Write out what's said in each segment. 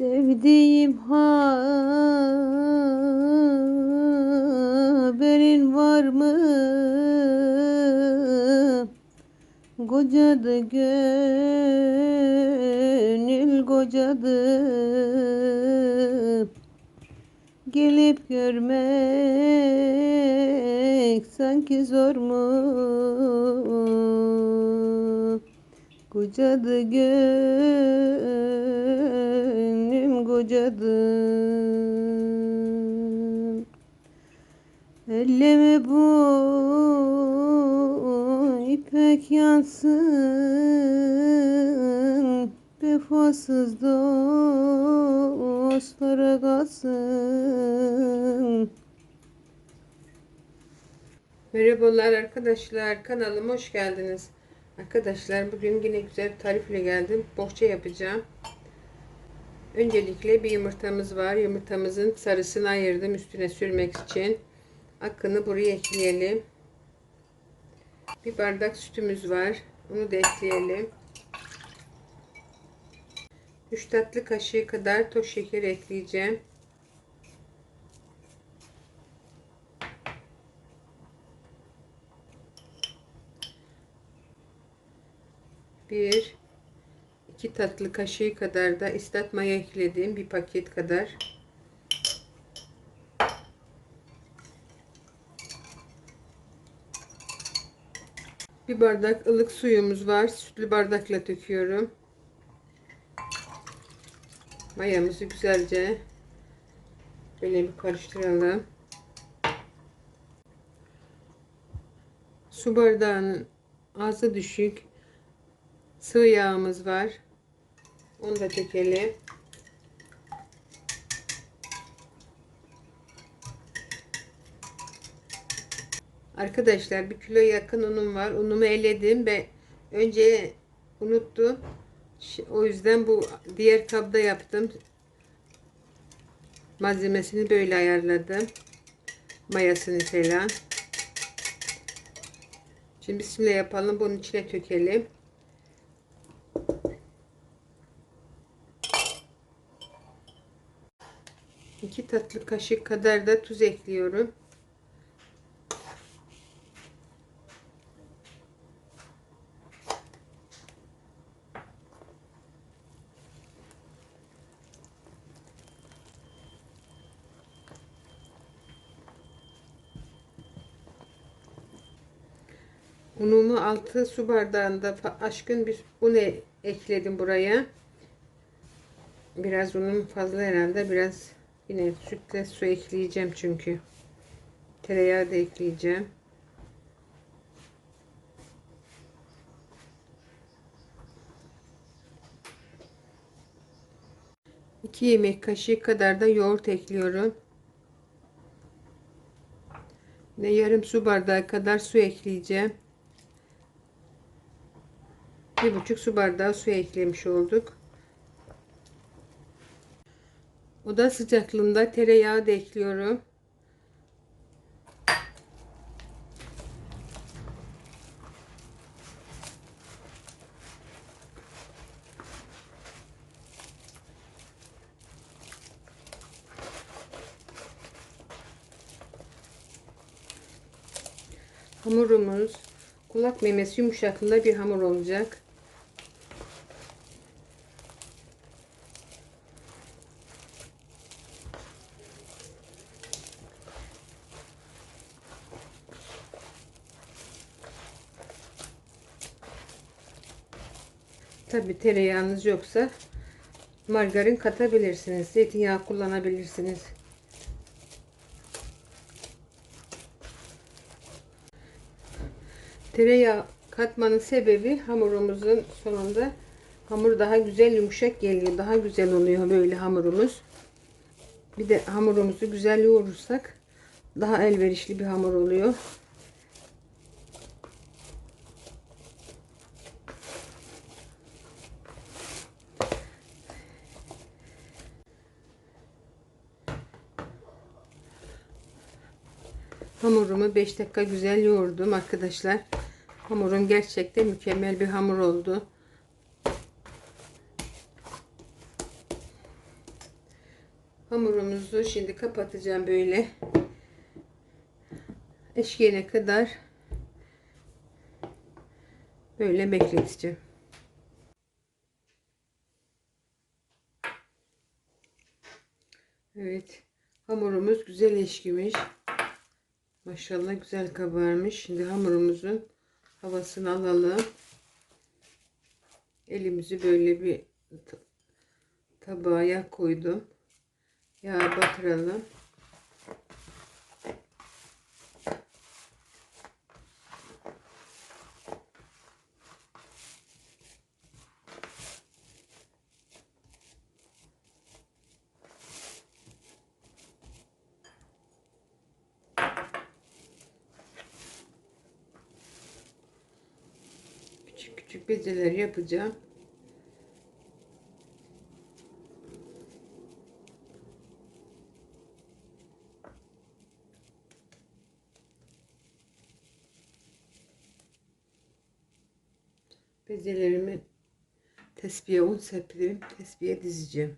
Sevdiğim haberin var mı? Kocadı gönül kocadı Gelip görmek sanki zor mu? Kocadı gönlüm kocadı Elleme bu ipek yansın Vefasız dostlara kalsın Merhabalar arkadaşlar kanalıma hoş geldiniz. Arkadaşlar bugün yine güzel bir tarifle geldim. Bohça yapacağım. Öncelikle bir yumurtamız var. Yumurtamızın sarısını ayırdım üstüne sürmek için. Akını buraya ekleyelim. Bir bardak sütümüz var. Onu da ekleyelim. 3 tatlı kaşığı kadar toz şeker ekleyeceğim. Bir, iki tatlı kaşığı kadar da ıslat maya ekledim. Bir paket kadar. Bir bardak ılık suyumuz var. Sütlü bardakla döküyorum. Mayamızı güzelce böyle bir karıştıralım. Su bardağının ağzı düşük sıvı yağımız var. Onu da dökelim. Arkadaşlar bir kilo yakın unum var. Unumu eledim ve önce unuttum. O yüzden bu diğer kabda yaptım. Malzemesini böyle ayarladım. Mayasını falan. Şimdi bismillah yapalım. Bunun içine tökelim. 2 tatlı kaşık kadar da tuz ekliyorum. Unumu 6 su bardağında aşkın bir un e-, ekledim buraya. Biraz unum fazla herhalde. Biraz yine sütle su ekleyeceğim çünkü. Tereyağı da ekleyeceğim. İki yemek kaşığı kadar da yoğurt ekliyorum. Ve yarım su bardağı kadar su ekleyeceğim. Bir buçuk su bardağı su eklemiş olduk. Oda sıcaklığında tereyağı da ekliyorum. Hamurumuz kulak memesi yumuşaklığında bir hamur olacak. Tabi tereyağınız yoksa margarin katabilirsiniz. Zeytinyağı kullanabilirsiniz. Tereyağı katmanın sebebi hamurumuzun sonunda hamur daha güzel yumuşak geliyor. Daha güzel oluyor böyle hamurumuz. Bir de hamurumuzu güzel yoğurursak daha elverişli bir hamur oluyor. Hamurumu 5 dakika güzel yoğurdum arkadaşlar. Hamurum gerçekten mükemmel bir hamur oldu. Hamurumuzu şimdi kapatacağım böyle. Eşkiyene kadar böyle bekleteceğim. Evet. Hamurumuz güzel eşkimiş. Maşallah güzel kabarmış. Şimdi hamurumuzun havasını alalım. Elimizi böyle bir ta- tabağa yağ koydum. Yağa batıralım. Bezeler yapacağım. Bezelerimi tespihe un serpileyim. Tespihe dizeceğim.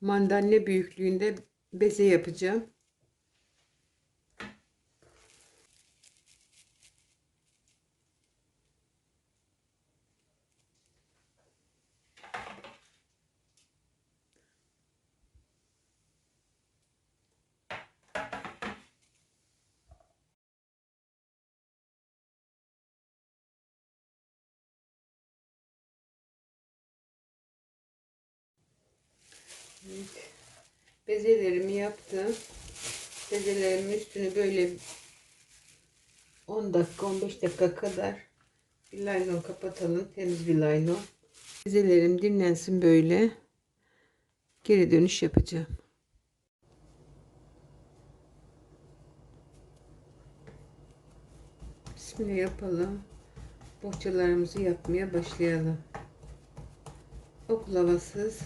Mandalina büyüklüğünde beze yapacağım. Evet. Bezelerimi yaptım. Bezelerimin üstünü böyle 10 dakika 15 dakika kadar bir laylon kapatalım. Temiz bir laylon. Bezelerim dinlensin böyle. Geri dönüş yapacağım. Bismillah yapalım. Bohçalarımızı yapmaya başlayalım. Oklavasız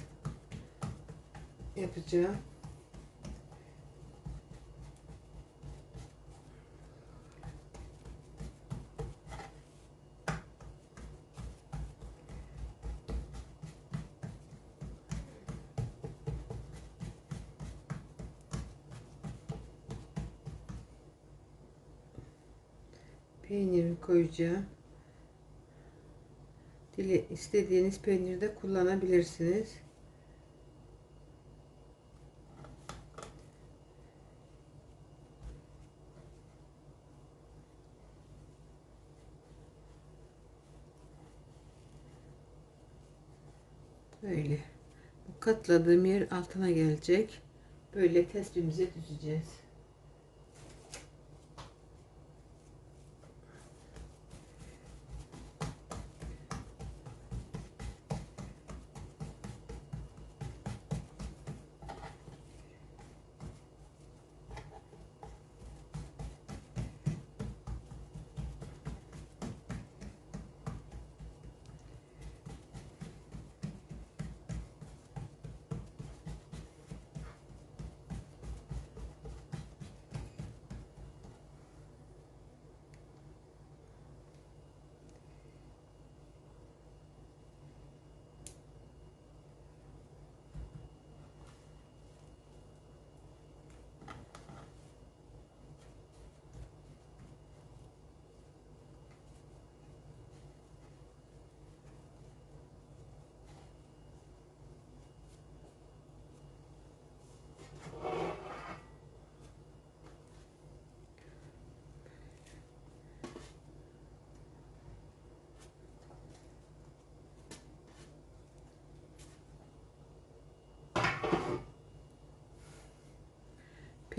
yapacağım. Peyniri koyacağım. Dile istediğiniz peyniri de kullanabilirsiniz. Böyle. Bu katladığım yer altına gelecek. Böyle tespihimize düzeceğiz.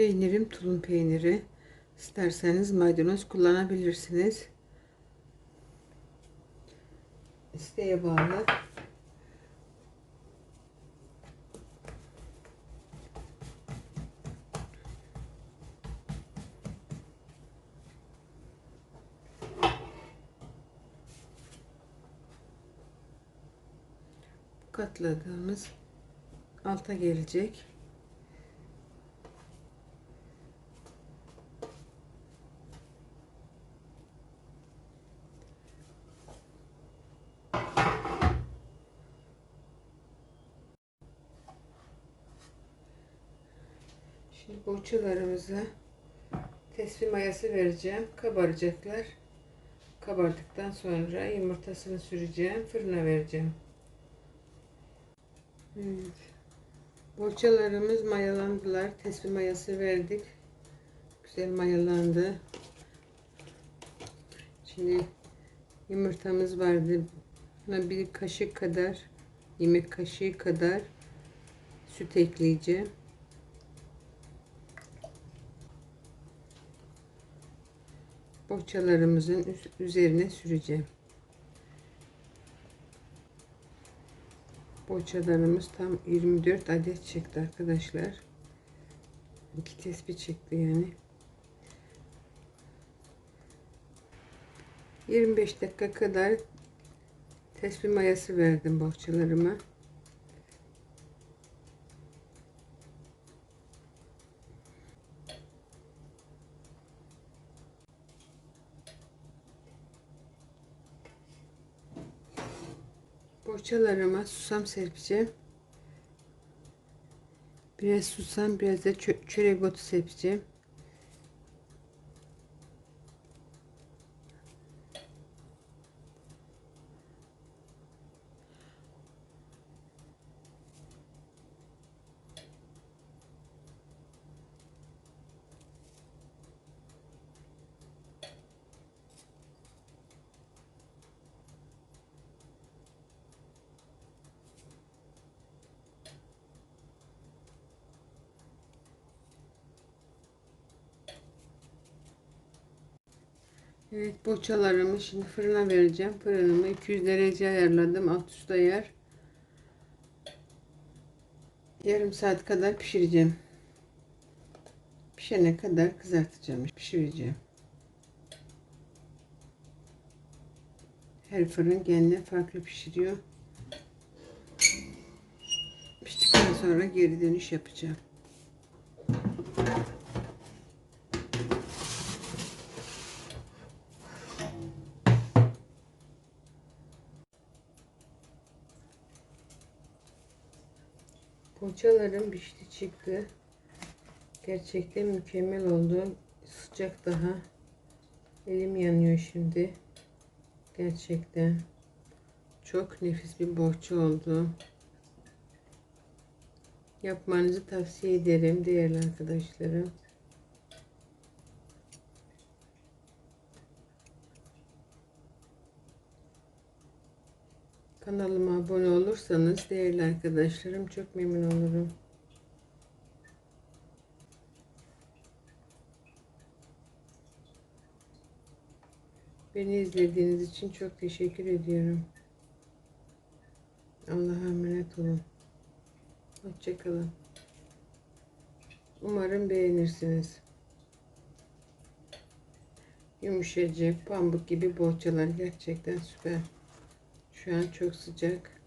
Peynirim tulum peyniri. İsterseniz maydanoz kullanabilirsiniz. İsteğe bağlı. Katladığımız alta gelecek. Şimdi boğaçalarımıza tesbih mayası vereceğim. Kabaracaklar. Kabardıktan sonra yumurtasını süreceğim. Fırına vereceğim. Evet. Boğaçalarımız mayalandılar. Tesbih mayası verdik. Güzel mayalandı. Şimdi yumurtamız vardı. Buna bir kaşık kadar yemek kaşığı kadar süt ekleyeceğim. Bohçalarımızın üz- üzerine süreceğim. Bohçalarımız tam 24 adet çıktı arkadaşlar. İki tespih çıktı yani. 25 dakika kadar tespih mayası verdim bohçalarıma. Bohçalarıma susam serpeceğim. Biraz susam, biraz da çö- çörek otu serpeceğim. Evet boçalarımı şimdi fırına vereceğim. Fırınımı 200 derece ayarladım. Alt üst ayar. Yarım saat kadar pişireceğim. Pişene kadar kızartacağım. Pişireceğim. Her fırın kendine farklı pişiriyor. Piştikten sonra geri dönüş yapacağım. Poğaçalarım pişti çıktı. Gerçekten mükemmel oldu. Sıcak daha. Elim yanıyor şimdi. Gerçekten. Çok nefis bir bohça oldu. Yapmanızı tavsiye ederim değerli arkadaşlarım. Kanalıma abone olursanız değerli arkadaşlarım çok memnun olurum. Beni izlediğiniz için çok teşekkür ediyorum. Allah'a emanet olun. Hoşçakalın. Umarım beğenirsiniz. Yumuşacık, pamuk gibi bohçalar gerçekten süper. Şu an çok sıcak.